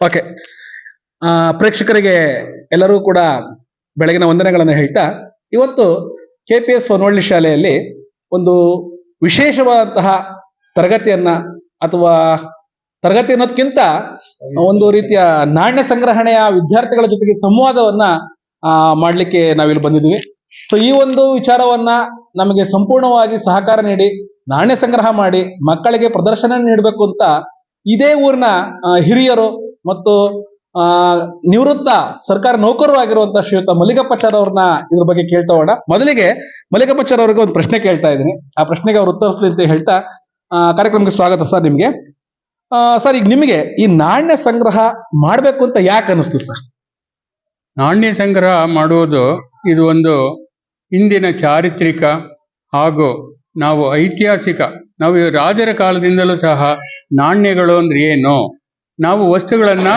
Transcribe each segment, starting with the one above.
Okay ಆ, ಪ್ರೇಕ್ಷಕರಿಗೆ ಎಲ್ಲರೂ ಕೂಡ ಬೆಳಗಿನ ವಂದನೆಗಳನ್ನು ಹೇಳ್ತಾ ಇವತ್ತು ಕೆ ಪಿ ಎಸ್ ಹೊನ್ನೊಳ್ಳಿ ಶಾಲೆಯಲ್ಲಿ ಒಂದು ವಿಶೇಷವಾದಂತಹ ತರಗತಿಯನ್ನ ಅಥವಾ ತರಗತಿ ಅನ್ನೋದಕ್ಕಿಂತ ಒಂದು ರೀತಿಯ ನಾಣ್ಯ ಸಂಗ್ರಹಣೆಯ ವಿದ್ಯಾರ್ಥಿಗಳ ಜೊತೆಗೆ ಸಂವಾದವನ್ನ ಮಾಡ್ಲಿಕ್ಕೆ ನಾವಿಲ್ಲಿ ಬಂದಿದ್ದೀವಿ. ಸೊ ಈ ಒಂದು ವಿಚಾರವನ್ನ ನಮಗೆ ಸಂಪೂರ್ಣವಾಗಿ ಸಹಕಾರ ನೀಡಿ ನಾಣ್ಯ ಸಂಗ್ರಹ ಮಾಡಿ ಮಕ್ಕಳಿಗೆ ಪ್ರದರ್ಶನ ನೀಡಬೇಕು ಅಂತ ಇದೇ ಊರಿನ ಹಿರಿಯರು ಮತ್ತು, ಆ, ನಿವೃತ್ತ ಸರ್ಕಾರ ನೌಕರರು ಆಗಿರುವಂತಹ ಶ್ರೀಯುತ ಮಲ್ಲಿಕಪ್ಪಚಾರ್ ಅವ್ರನ್ನ ಇದ್ರ ಬಗ್ಗೆ ಕೇಳ್ತಾ ಹೋಗೋಣ. ಮೊದಲಿಗೆ ಮಲ್ಲಿಕಪ್ಪಚಾರ್ ಅವ್ರಿಗೆ ಒಂದು ಪ್ರಶ್ನೆ ಕೇಳ್ತಾ ಇದ್ದೀನಿ. ಆ ಪ್ರಶ್ನೆಗೆ ಅವ್ರು ಉತ್ತರಿಸ್ಲಿ ಅಂತ ಹೇಳ್ತಾ ಕಾರ್ಯಕ್ರಮಕ್ಕೆ ಸ್ವಾಗತ ಸರ್ ನಿಮ್ಗೆ. ಸರ್, ಈಗ ನಿಮಗೆ ಈ ನಾಣ್ಯ ಸಂಗ್ರಹ ಮಾಡ್ಬೇಕು ಅಂತ ಯಾಕೆ ಅನಿಸ್ತು ಸರ್? ನಾಣ್ಯ ಸಂಗ್ರಹ ಮಾಡುವುದು ಇದು ಒಂದು ಹಿಂದಿನ ಚಾರಿತ್ರಿಕ ಹಾಗೂ ನಾವು ಐತಿಹಾಸಿಕ, ನಾವು ರಾಜರ ಕಾಲದಿಂದಲೂ ಸಹ ನಾಣ್ಯಗಳು ಅಂದ್ರೆ ಏನು? ನಾವು ವಸ್ತುಗಳನ್ನು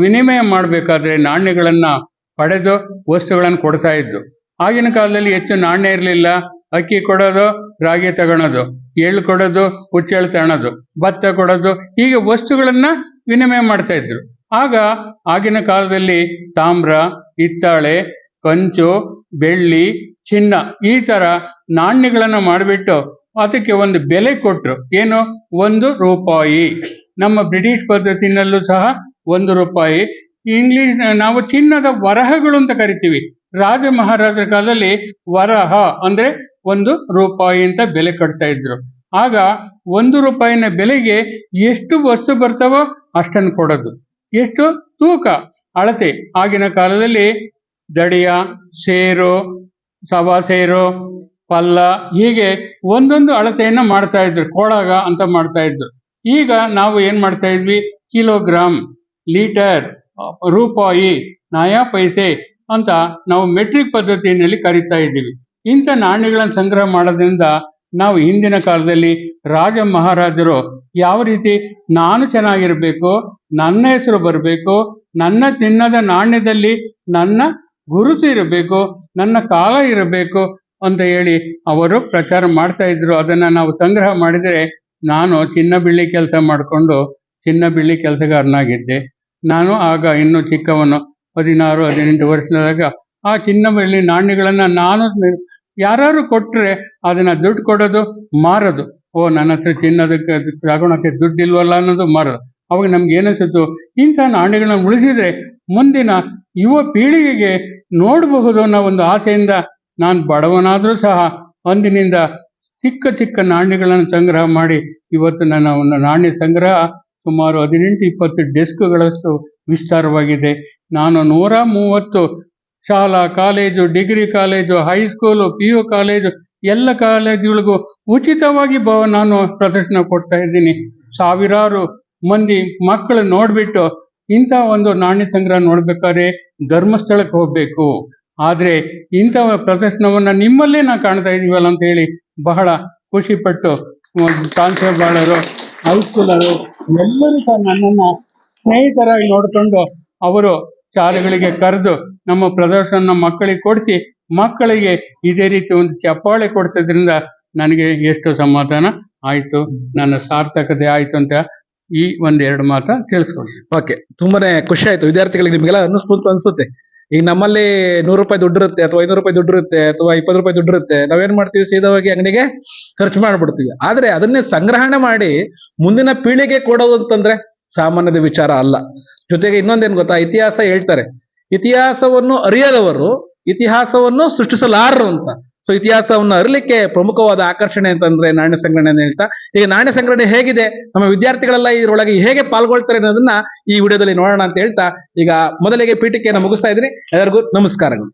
ವಿನಿಮಯ ಮಾಡಬೇಕಾದ್ರೆ ನಾಣ್ಯಗಳನ್ನು ಪಡೆದು ವಸ್ತುಗಳನ್ನು ಕೊಡ್ತಾ ಇದ್ದು. ಆಗಿನ ಕಾಲದಲ್ಲಿ ಹೆಚ್ಚು ನಾಣ್ಯ ಇರಲಿಲ್ಲ. ಅಕ್ಕಿ ಕೊಡೋದು, ರಾಗಿ ತಗೊಳೋದು, ಎಳ್ಳು ಕೊಡೋದು, ಹುಚ್ಚೆಳ್ಳು ತಗೊಳೋದು, ಭತ್ತ ಕೊಡೋದು, ಹೀಗೆ ವಸ್ತುಗಳನ್ನು ವಿನಿಮಯ ಮಾಡ್ತಾ ಇದ್ರು. ಆಗ ಆಗಿನ ಕಾಲದಲ್ಲಿ ತಾಮ್ರ, ಹಿತ್ತಾಳೆ, ಕಂಚು, ಬೆಳ್ಳಿ, ಚಿನ್ನ ಈ ಥರ ನಾಣ್ಯಗಳನ್ನು ಮಾಡಿಬಿಟ್ಟು ಅದಕ್ಕೆ ಒಂದು ಬೆಲೆ ಕೊಟ್ಟರು ಏನು? ಒಂದು ರೂಪಾಯಿ. ನಮ್ಮ ಬ್ರಿಟಿಷ್ ಪದ್ಧತಿನಲ್ಲೂ ಸಹ ಒಂದು ರೂಪಾಯಿ. ಇಂಗ್ಲಿಷ್, ನಾವು ಚಿನ್ನದ ವರಹಗಳು ಅಂತ ಕರಿತೀವಿ. ರಾಜ ಮಹಾರಾಜರ ಕಾಲದಲ್ಲಿ ವರಹ ಅಂದ್ರೆ ಒಂದು ರೂಪಾಯಿ ಅಂತ ಬೆಲೆ ಕಟ್ತಾ ಇದ್ರು. ಆಗ ಒಂದು ರೂಪಾಯಿನ ಬೆಲೆಗೆ ಎಷ್ಟು ವಸ್ತು ಬರ್ತಾವೋ ಅಷ್ಟನ್ನು ಕೊಡೋದು. ಎಷ್ಟು? ತೂಕ. ಅಳತೆ. ಆಗಿನ ಕಾಲದಲ್ಲಿ ದಡಿಯ, ಸೇರು, ಸವಾ ಸೇರು ಪಲ್ಲ, ಹೀಗೆ ಒಂದೊಂದು ಅಳತೆಯನ್ನ ಮಾಡ್ತಾ ಇದ್ರು, ಕೊಳಗ ಅಂತ ಮಾಡ್ತಾ ಇದ್ರು. ಈಗ ನಾವು ಏನ್ ಮಾಡ್ತಾ ಇದ್ವಿ? ಕಿಲೋಗ್ರಾಮ್ ಲೀಟರ್, ರೂಪಾಯಿ, ನಾಯಾ ಪೈಸೆ ಅಂತ ನಾವು ಮೆಟ್ರಿಕ್ ಪದ್ಧತಿಯಲ್ಲಿ ಕರಿತಾ ಇದ್ದೀವಿ. ಇಂಥ ನಾಣ್ಯಗಳನ್ನು ಸಂಗ್ರಹ ಮಾಡೋದ್ರಿಂದ ನಾವು ಹಿಂದಿನ ಕಾಲದಲ್ಲಿ ರಾಜ ಮಹಾರಾಜರು ಯಾವ ರೀತಿ ನಾನು ಚೆನ್ನಾಗಿರ್ಬೇಕು, ನನ್ನ ಹೆಸರು ಬರಬೇಕು, ನನ್ನ ತಿನ್ನದ ನಾಣ್ಯದಲ್ಲಿ ನನ್ನ ಗುರುತು ಇರಬೇಕು, ನನ್ನ ಕಾಲ ಇರಬೇಕು ಅಂತ ಹೇಳಿ ಅವರು ಪ್ರಚಾರ ಮಾಡ್ತಾ ಇದ್ರು. ಅದನ್ನ ನಾವು ಸಂಗ್ರಹ ಮಾಡಿದರೆ ನಾನು ಚಿನ್ನ ಬೆಳ್ಳಿ ಕೆಲಸ ಮಾಡಿಕೊಂಡು ಚಿನ್ನ ಬೆಳ್ಳಿ ಕೆಲಸಗಾರನಾಗಿದ್ದೆ. ನಾನು ಆಗ ಇನ್ನೂ ಚಿಕ್ಕವನು, ಹದಿನಾರು, ಹದಿನೆಂಟು ವರ್ಷದಾಗ ಆ ಚಿನ್ನ ಬೆಳ್ಳಿ ನಾಣ್ಯಗಳನ್ನು ನಾನು ಯಾರು ಕೊಟ್ರೆ ಅದನ್ನ ದುಡ್ಡು ಕೊಡೋದು ಮಾರೋದು. ಓ, ನನ್ನ ಹತ್ರ ಚಿನ್ನದಕ್ಕೆ ತಗೊಳಕ್ಕೆ ದುಡ್ಡು ಇಲ್ವಲ್ಲ ಅನ್ನೋದು ಮಾರೋದು. ಅವಾಗ ನಮ್ಗೆ ಏನಿಸುತ್ತೋ ಇಂಥ ನಾಣ್ಯಗಳನ್ನ ಉಳಿಸಿದ್ರೆ ಮುಂದಿನ ಯುವ ಪೀಳಿಗೆಗೆ ನೋಡಬಹುದು ಅನ್ನೋ ಒಂದು ಆಸೆಯಿಂದ ನಾನು ಬಡವನಾದರೂ ಸಹ ಅಂದಿನಿಂದ ಚಿಕ್ಕ ಚಿಕ್ಕ ನಾಣ್ಯಗಳನ್ನು ಸಂಗ್ರಹ ಮಾಡಿ ಇವತ್ತು ನನ್ನ ಒಂದು ನಾಣ್ಯ ಸಂಗ್ರಹ ಸುಮಾರು ಹದಿನೆಂಟು ಇಪ್ಪತ್ತು ಡೆಸ್ಕ್ಗಳಷ್ಟು ವಿಸ್ತಾರವಾಗಿದೆ. ನಾನು ನೂರ ಮೂವತ್ತು ಶಾಲಾ, college, degree college, high school P U college ಎಲ್ಲ ಕಾಲೇಜುಗಳಿಗೂ ಉಚಿತವಾಗಿ ಬ ನಾನು ಪ್ರದರ್ಶನ ಕೊಡ್ತಾ ಇದ್ದೀನಿ. ಸಾವಿರಾರು ಮಂದಿ ಮಕ್ಕಳು ನೋಡಿಬಿಟ್ಟು ಇಂಥ ಒಂದು ನಾಣ್ಯ ಸಂಗ್ರಹ ನೋಡ್ಬೇಕಾದ್ರೆ ಧರ್ಮಸ್ಥಳಕ್ಕೆ ಹೋಗ್ಬೇಕು. ಆದ್ರೆ ಇಂಥ ಪ್ರದರ್ಶನವನ್ನ ನಿಮ್ಮಲ್ಲೇ ನಾವು ಕಾಣ್ತಾ ಇದೀವಲ್ಲ ಅಂತ ಹೇಳಿ ಬಹಳ ಖುಷಿಪಟ್ಟು ಕಾನ್ಸೇಬಾಳರು ಹೈಸ್ಕೂಲರು ಎಲ್ಲರೂ ಸಹ ನನ್ನನ್ನು ಸ್ನೇಹಿತರಾಗಿ ನೋಡಿಕೊಂಡು ಅವರು ಶಾಲೆಗಳಿಗೆ ಕರೆದು ನಮ್ಮ ಪ್ರದರ್ಶನ ಮಕ್ಕಳಿಗೆ ಕೊಡಿಸಿ, ಮಕ್ಕಳಿಗೆ ಇದೇ ರೀತಿ ಒಂದು ಚಪ್ಪಾಳೆ ಕೊಡ್ತಿದ್ರಿಂದ ನನಗೆ ಎಷ್ಟು ಸಮಾಧಾನ ಆಯಿತು, ನನ್ನ ಸಾರ್ಥಕತೆ ಆಯಿತು ಅಂತ ಈ ಒಂದೆರಡು ಮಾತ ತಿಳಿಸ್ಕೊಡ್ತೀನಿ. ಓಕೆ ತುಂಬಾನೇ ಖುಷಿ ಆಯಿತು. ವಿದ್ಯಾರ್ಥಿಗಳಿಗೆ ನಿಮಗೆಲ್ಲ ಅನ್ನಿಸ್ತು ಅನ್ಸುತ್ತೆ. ಈಗ ನಮ್ಮಲ್ಲಿ ನೂರು ರೂಪಾಯಿ ದುಡ್ಡು ಇರುತ್ತೆ ಅಥವಾ ಐನೂರು ರೂಪಾಯಿ ದುಡ್ಡು ಇರುತ್ತೆ ಅಥವಾ ಇಪ್ಪತ್ತು ರೂಪಾಯಿ ದುಡ್ಡು ಇರುತ್ತೆ, ನಾವೇನ್ ಮಾಡ್ತೀವಿ? ಸೀದಾ ಹೋಗಿ ಅಂಗಡಿಗೆ ಖರ್ಚು ಮಾಡ್ಬಿಡ್ತೀವಿ. ಆದ್ರೆ ಅದನ್ನೇ ಸಂಗ್ರಹಣೆ ಮಾಡಿ ಮುಂದಿನ ಪೀಳಿಗೆ ಕೊಡೋದು ಅಂತಂದ್ರೆ ಸಾಮಾನ್ಯದ ವಿಚಾರ ಅಲ್ಲ. ಜೊತೆಗೆ ಇನ್ನೊಂದೇನ್ ಗೊತ್ತಾ? ಇತಿಹಾಸ ಹೇಳ್ತಾರೆ. ಇತಿಹಾಸವನ್ನು ಅರಿಯದವರು ಇತಿಹಾಸವನ್ನು ಸೃಷ್ಟಿಸಲಾರರು ಅಂತ. ಸೊ ಇತಿಹಾಸವನ್ನು ಅರಿಲಿಕ್ಕೆ ಪ್ರಮುಖವಾದ ಆಕರ್ಷಣೆ ಅಂತಂದ್ರೆ ನಾಣ್ಯ ಸಂಗ್ರಹಣೆ ಅಂತ ಹೇಳ್ತಾ, ಈಗ ನಾಣ್ಯ ಸಂಗ್ರಹಣೆ ಹೇಗಿದೆ? ನಮ್ಮ ವಿದ್ಯಾರ್ಥಿಗಳೆಲ್ಲ ಇದರೊಳಗೆ ಹೇಗೆ ಪಾಲ್ಗೊಳ್ತಾರೆ ಅನ್ನೋದನ್ನ ಈ ವಿಡಿಯೋದಲ್ಲಿ ನೋಡೋಣ ಅಂತ ಹೇಳ್ತಾ, ಈಗ ಮೊದಲಿಗೆ ಪೀಠಿಕೆಯನ್ನು ಮುಗಿಸ್ತಾ ಇದ್ದೀನಿ. ಎಲ್ಲರಿಗೂ ನಮಸ್ಕಾರಗಳು.